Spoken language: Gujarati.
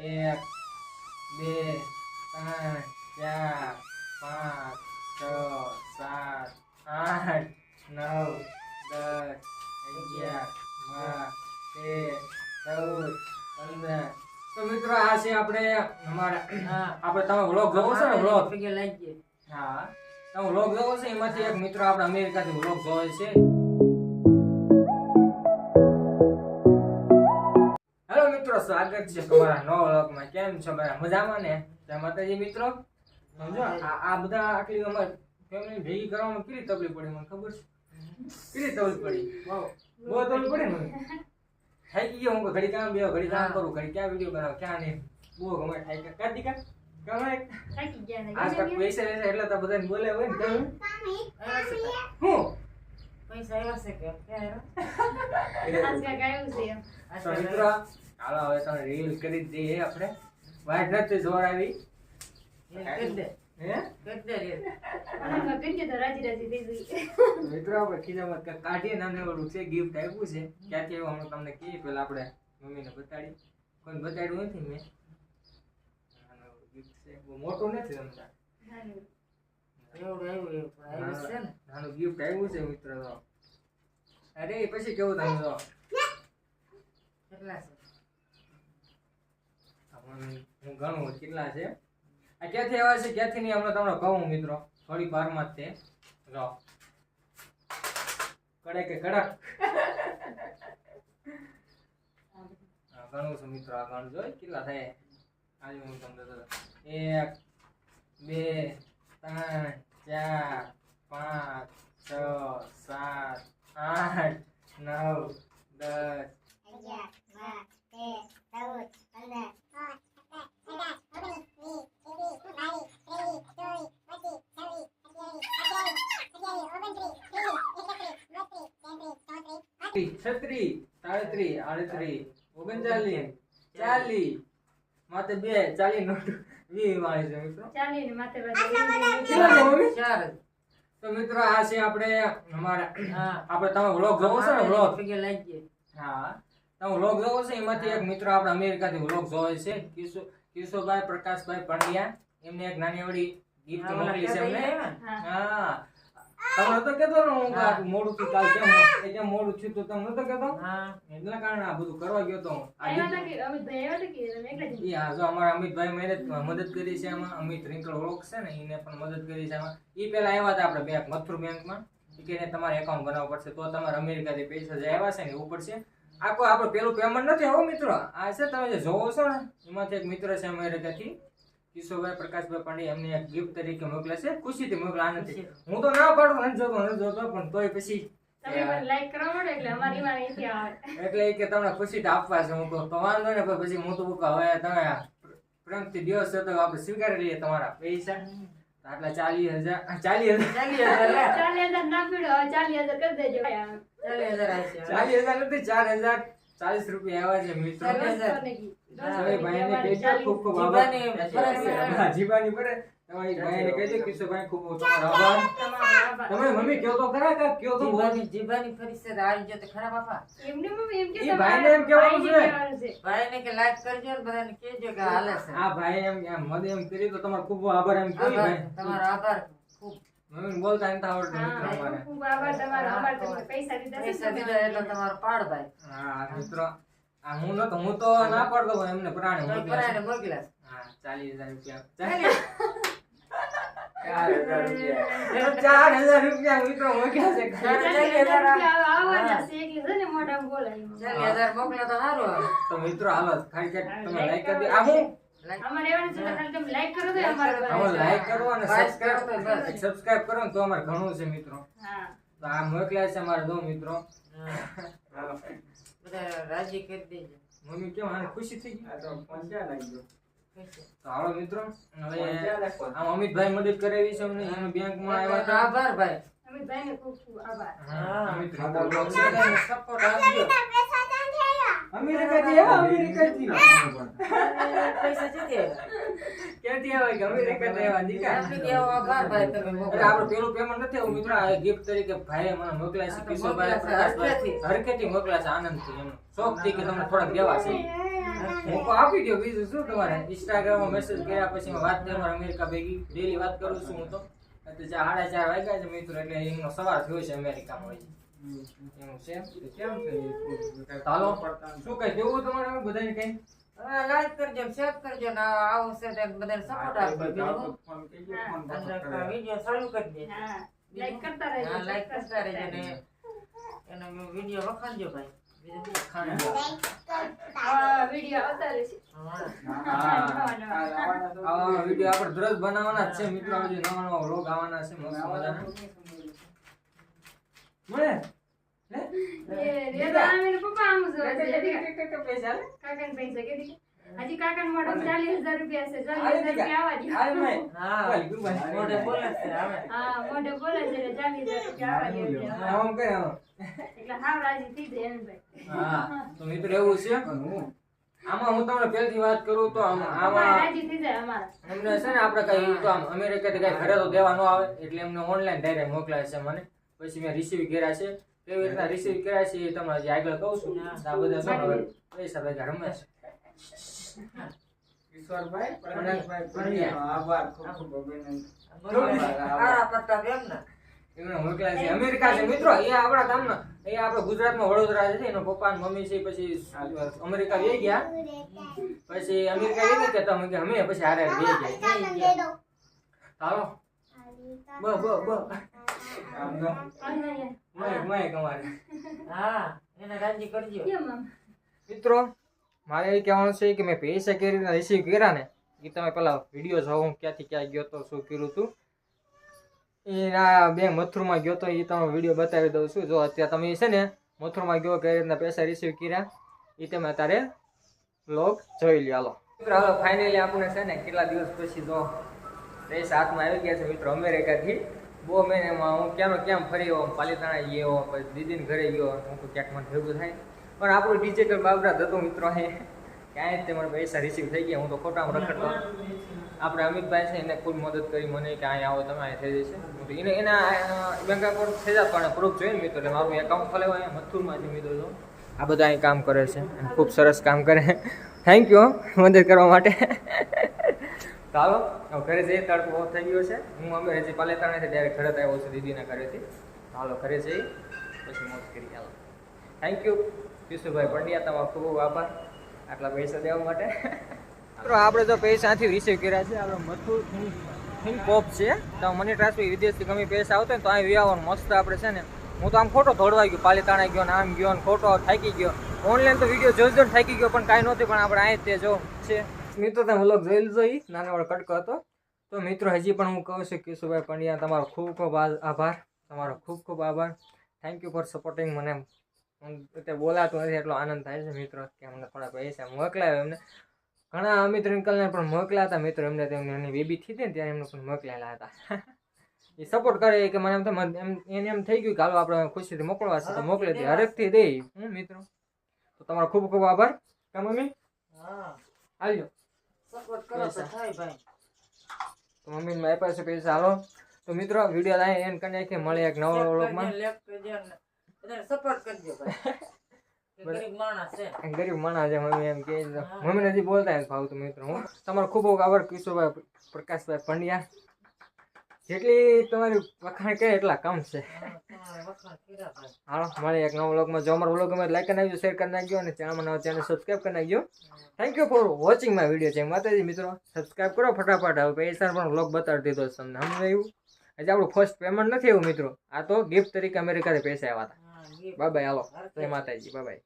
એક બે ત્રણ ચાર પાંચ છ સાત આઠ નવ દસ અગિયાર બાર તેર ચૌદ પંદર. તો મિત્રો આ છે આપણે અમારા આપણે તમે વ્લોગ જોવો છો ને વ્લોગ હા. તમે વ્લોગ જોવો છો? એમાંથી એક મિત્રો આપણે અમેરિકાથી વ્લોગ જોવે છે. સ્વાગત છે તમારા નવા વ્લોગમાં. કેમ છો બધા? મજામાં ને? જય માતાજી મિત્રો. સમજો? આ બધા આટલી અમાર ફેમિલી ભેગી કરવામાં કેટલી તકલીફ પડી મને ખબર છે? કેટલી તકલીફ પડી? બહુ બહુ તકલીફ પડી મને? થઈ ગયો હું ઘડી કામ બે ઘડી કામ કરું ઘડી ક્યાં વીડિયો બનાવ ક્યાં નહીં? બહુ ગમે થાય કાઢ દીકા ગમે? થાકી ગયા ને. આજકાલ પૈસા રહેશે એટલે તો બધાને બોલે હોય ને. પૈસા આવ્યા છે કે ક્યાં આજકાલ ગાયું છે તો મિત્રો હાલો હવે તમે રીલ કરી જ દઈએ આપણે નથી જોર આવી મિત્રો આપણે ખીજામાં કાઢીએ ને અમને ઓલું છે ગિફ્ટ આપ્યું છે ક્યાંથી આવ્યું હમણાં તમને કહીએ પેલા આપણે મમ્મીને બતાડી કોઈ બતાડ્યું નથી મેં ગિફ્ટ છે બહુ મોટું નથી રમતા નાનું. એવું છે ને નાનું ગિફ્ટ આવ્યું છે મિત્ર તો અરે પછી કેવું તમે તો? છે? હું ઘણું કેટલા છે? આ ક્યાંથી આવ્યા છે? ક્યાંથી નહીં? હમણાં તમને કહું મિત્રો. થોડી વારમાં જ તે રહો કડે કે કડક? ગણું છું મિત્રો, આ ગણ જોઈ કેટલા થાય? આજે હું તમને એક, બે, ત્રણ, ચાર, પાંચ, છ, સાત આઠ નવ દસ. છત્રી સાડત્રી આડત્રી ઓગણચાલીસ ચાલી માથે બે ચાલી નોટ વી વાળી છે મિત્રો. ચાલીને માથે? ચાર. તો મિત્રો આ છે આપણે અમારા આપણે તમે વ્લોગ જોવો છો ને વ્લોગ હા. તમે વ્લોગ જોવો છો એમાંથી એક મિત્રો આપણે અમેરિકાથી વ્લોગ જોવે છે કિશો કિશોભાઈ પ્રકાશભાઈ પંડ્યા એમને એક નાની એવડી ગિફ્ટ મોકલી છે એમને. તમે તો કેતો હું. મોડું થી કાલ કેમ એ કેમ મોડું થયું તો તમે નતો કેતો હા. એટલા કારણે આ બધું કરવા ગયો તો ઈ હા જો અમારા અમિતભાઈ મહેનત મદદ કરી છે આમાં. અમિત રિંકલ ઓળખ છે ને એને પણ મદદ કરી છે આમાં. ઈ પેલા આવ્યા હતા આપણે બેંક મથુર બેંકમાં કે તમારે એકાઉન્ટ બનાવવું પડશે તો તમારે અમેરિકાથી પૈસા જે આવ્યા છે ને એવું પડશે આખો આપણે પેલું પેમેન્ટ નથી આવો મિત્રો. આ છે તમે જે જોવો છો ને એમાંથી એક મિત્ર છે અમેરિકાથી. કિશોરભાઈ પ્રકાશભાઈ પાંડે એમને એક ગિફ્ટ તરીકે મોકલે છે. ખુશીથી મોકલે આનંદથી. હું તો ના પાડું નથી જોતો નથી જોતો પણ તોય પછી તમે મને લાઈક કરવા માંડો એટલે કે તમને ખુશી આપવા છે હું તો વાંધો ને પછી હું તો હવે તમે પ્રેમથી દિવસ છે તો આપણે સ્વીકારી લઈએ તમારા પૈસા. આટલા ચાલીસ હજાર ચાલીસ હજાર? ચાલીસ હજાર લે. હજાર ના પીડો હવે હજાર કરી દેજો. ભાઈ. હજાર ચાલીસ હજાર નથી ચાર હજાર. ચાલીસ રૂપિયા આવ્યા છે મિત્રો. ચાલીસ હજાર. દોસ્તોને કી- હા, દોસ્તોને તમારી ભાઈને કહેજો ખૂબ ખૂબ આભાર. જીબાની ફરજ છે. હા, જીબાની પડે તમારી ભાઈને કહેજો કિશોરભાઈ ખૂબ ખૂબ તમારો આભાર. તમારો તમે મમ્મી કયો તો ખરા કે કયો તો બોલ. જીભાની જીભાની ફરી છે આવી ગયો તો ખરા બાપા? એમને મમ્મી એમ કે ભાઈને એમ કહેવાનું છે. ભાઈને કે લાઈક કરજો ને બધાને કહેજો કે હાલે છે. આ ભાઈ એમ એમ મદદ એમ કરી તો તમારો ખૂબ ખૂબ આભાર એમ કહ્યું ભાઈ. તમારો આભાર. ખૂબ મિત્રો હા, અમારે ખૂબ ખૂબ આભાર તમારો. અમારે તમને પૈસા દીધા પૈસા દીધા એટલે તમારો પાડ ભાઈ. હા મિત્રો. આ હું નતો હું તો ના પાડતો પણ એમને પ્રાણી. પરાણે. હા ચાલીસ રૂપિયા. ચાર હજાર રૂપિયા. મિત્રો મોકલ્યા છે ચાર ચાલી હજાર હજાર રૂપિયા હા. આવવાના છે એટલે છે ને મોઢામાં બોલાય. ચાલી હજાર તો સારું તો મિત્રો હાલો ખાલી તમે લાઈક કરી. આ હું લાઈક કરો તો તો હવે બસ. લાઈક કરો અને બસ કરો તો સબસ્ક્રાઇબ કરો ને તો અમારે ઘણું છે મિત્રો. તો આ મોકલ્યા છે અમારા દો મિત્રો. બધા રાજી કરી દેજો. મમ્મી કેમ આને ખુશી થઈ ગઈ? પૈસા. તો હાલો મિત્રો. હવે આમ અમિતભાઈ મદદ કરાવી છે અમને. એમ બેંકમાં આવ્યા હતા. આભાર ભાઈ. અમિતભાઈને ખૂબ ખૂબ આભાર. હા, મિત્રો. support આપજો. પૈસા થી આવ્યા અમેરિકા થી? પૈસા ક્યાંથી આવ્યા? કે? ક્યાંથી આવે કે અમેરિકાથી આવ્યા દીકા? કેવો આભાર ભાઈ તમે મોકલા આપણો આપણું પેલું પેમેન્ટ નથી આવ્યું મિત્રો આ ગિફ્ટ તરીકે ભાઈએ મને મોકલ્યા છે કિશોર ભાઈ છે, પ્રકાશભાઈ. હરખેથી. મોકલ્યા છે આનંદથી એમ. શોખથી કે તમને થોડાક દેવા છે. હું તો આપી દો બીજું શું તમારે? ઇન્સ્ટાગ્રામમાં મેસેજ કર્યા પછી મેં વાત કરવા અમેરિકા ભેગી. ડેલી વાત કરું છું હું તો. ચાર સાડા ચાર વાગ્યા છે મિત્રો એટલે એમનો સવાર થયો છે અમેરિકામાં હોય લાઈક કરજો શેર કરજો ને આવું છે તે બધાને સપોર્ટ આપજો બીજું શું? અને વીડિયો ચાલુ કરી દેજો. લાઈક કરતા રહેજો લાઈક કરતા રહેજો રહેજો. ને એનો વીડિયો વખાણજો ભાઈ. વીડિયો આપણે દરરોજ બનાવવાના છે મિત્રો નવા નવા વ્લોગ આવવાના છે મસ્ત મજાના. મળે જોવે છે. હજી ચાલીસ હજાર રૂપિયા છે ચાલીસ હજાર રૂપિયા આવવા દ્યો. હાલે મેં. હા. બોલ, ગુરબાન. મોઢે બોલે છે હવે હા મોઢે બોલે છે એટલે ચાલીસ હજાર રૂપિયા આવવા એટલે. આમ કરે આમ. એટલે હાવ રાજી થઈ જાય એમ ભાઈ. તો મિત્રો એવું છે? આમાં હું તમને પહેલથી વાત કરું તો આમ- આમાં રાજી થઈ જાય અમારા. એમને છે ને આપણે કઈ તો આમ અમેરિકાથી કઈ ઘરે તો દેવા ન આવે એટલે એમને ઓનલાઈન ડાયરેક્ટ મોકલાય છે મને. પછી મેં રિસીવ કર્યા છે. કેવી રીતના રિસીવ કર્યા છે એ તમને હજી આગળ કહું છું. આ બધા શું હવે પૈસા ભેગા રમે છે. ઈશ્વરભાઈ પ્રકાશભાઈ પંડ્યાનો આભાર ખૂબ ખૂબ અભિનંદન. બરોબર સારા પ્રતાપ એમ ને. મોકલ્યા છે. અમેરિકા છે મિત્રો. એ આપણા ગામના એ આપણે ગુજરાતમાં વડોદરા છે એનો પપ્પા મમ્મી છે પછી અમેરિકા વહી ગયા. પછી અમેરિકા વહી ગયા તમે કે અમે પછી હારે વહી ગયા. હાલો. બ બ બ મિત્રો, મારે એ કહેવાનું છે કે મેં પૈસા કેવી રીતના રિસીવ કર્યા ને, એ તમે પેલા વીડિયો જોવો, હું ક્યાંથી ક્યાં ગયો તો શું કર્યું હતું એના બે મથુરમાં ગયો તો એ તમે વીડિયો બતાવી દઉં છું. જો અત્યારે તમે છે ને મથુરમાં ગયો કઈ રીતના પૈસા રિસીવ કર્યા, એ તમે અત્યારે લોક જોઈ લે હાલો. મિત્રો, હાલો ફાઇનલી આપણે છે ને કેટલા દિવસ પછી જો પૈસા હાથમાં આવી ગયા છે મિત્રો, અમેરિકાથી. બહુ મહિનામાં હું ક્યાંનો ક્યાં ફરી આવ્યો પાલીતાણા ગયો પછી દીદીને ઘરે ગયો હું તો ક્યાંક મને ભેગું થાય. પણ આપણું ડિજિટલ બાબરા હતું, મિત્રો, હે. ક્યાંય તે મને પૈસા રિસીવ થઈ ગયા, હું તો ખોટામાં રખડતો. આપણે અમિતભાઈ છે એને ખૂબ મદદ કરી, મને કે અહીંયા આવો, તમે અહીંયા થઈ જશે. હું એને, એના બેંક અકાઉન્ટ થઈ જાય, પણ પ્રૂફ જોઈએ ને, મિત્રો, એટલે મારું એકાઉન્ટ ખોલે અહીંયા મથુરમાં જ, મિત્રો, જો. આ બધા અહીં કામ કરે છે ખૂબ સરસ કામ કરે. થેન્ક યુ મદદ કરવા માટે. તો હાલો ઘરે જઈએ તડકો બહુ થઈ ગયો છે હું અમે હજી પાલેતાણાથી ડાયરેક્ટ ઘરે આવ્યો છું દીદીના ઘરેથી. હાલો ઘરે જઈ પછી મોજ કરી હાલો થેન્ક યુ યુસુભાઈ પંડ્યા તમારો ખૂબ ખૂબ આભાર. આટલા પૈસા દેવા માટે. મિત્રો, આપણે તો પૈસાથી રિસીવ કર્યા છે. આપણે મથુર થિંક પોપ છે. તો મની ટ્રાન્સફર વિદેશથી ગમે પૈસા આવતા ને તો અહીં વ્યવહાર મસ્ત આપણે છે ને, હું તો આમ ખોટો દોડવાઈ ગયો પાલીતાણા ગયો ને આમ ગયો ને ખોટો થાકી ગયો. ઓનલાઈન તો વીડિયો જોઈ જોઈને થાકી ગયો, પણ કાંઈ નહોતું, પણ આપણે અહીં તે જો છે. મિત્રો તમે વ્લોગ જોઈ લીધો એ નાનો વાળો કટકો હતો. તો મિત્રો હજી પણ હું કહું છું કિશુભાઈ પંડ્યા તમારો ખૂબ ખૂબ આભાર. તમારો ખૂબ ખૂબ આભાર. થેન્ક યુ ફોર સપોર્ટિંગ મને. હું અત્યારે બોલાતું નથી એટલો આનંદ થાય છે મિત્રો કે અમને થોડા પૈસા મોકલાયો એમને. ઘણા અમિત રિંકલને પણ મોકલ્યા હતા મિત્રો એમને તેમને એની બેબી થઈ હતી ને ત્યારે એમને પણ મોકલેલા હતા. એ સપોર્ટ કરે કે મને એમ એમ એને એમ થઈ ગયું કે હાલો આપણે ખુશીથી મોકલવા છે તો મોકલી દે હરેકથી દે. હું મિત્રો. તો તમારો ખૂબ ખૂબ આભાર. કા મમ્મી? હા. આવજો સપોર્ટ કરો તો થાય ભાઈ. તો મમ્મીને મેં આપ્યા પૈસા હાલો. તો મિત્રો વીડિયો અહીં એન્ડ કરી નાખીએ મળે એક નવો વ્લોગમાં સપોર્ટ કરજો ભાઈ. ગરીબ માણસ છે. મમ્મી એમ કે મમ્મી નથી બોલતા ભાવ તો મિત્રો હું. તમારો ખૂબ ખૂબ આભાર કિશોરભાઈ પ્રકાશભાઈ પંડ્યા. જેટલી તમારી વખાણ કે એટલા કમ છે. હાલો મળે એક નવો વ્લોગમાં જો અમારો વ્લોગ લાઈક કરી નાખજો શેર કરી નાખજો અને ચેનલમાં નવો ચેનલ સબસ્ક્રાઈબ કરી નાખજો. Thank you for watching my video છે. માતાજી મિત્રો સબસ્ક્રાઈબ કરો ફટાફટ. હવે પૈસા પણ વ્લોગ બતાવી દીધો છે તમને. સમજાયું આજે આપણું ફર્સ્ટ પેમેન્ટ નથી એવું મિત્રો. આ તો ગિફ્ટ તરીકે અમેરિકાથી પૈસા આવ્યા હતા. બાય બાય હાલો. જય માતાજી બાય બાય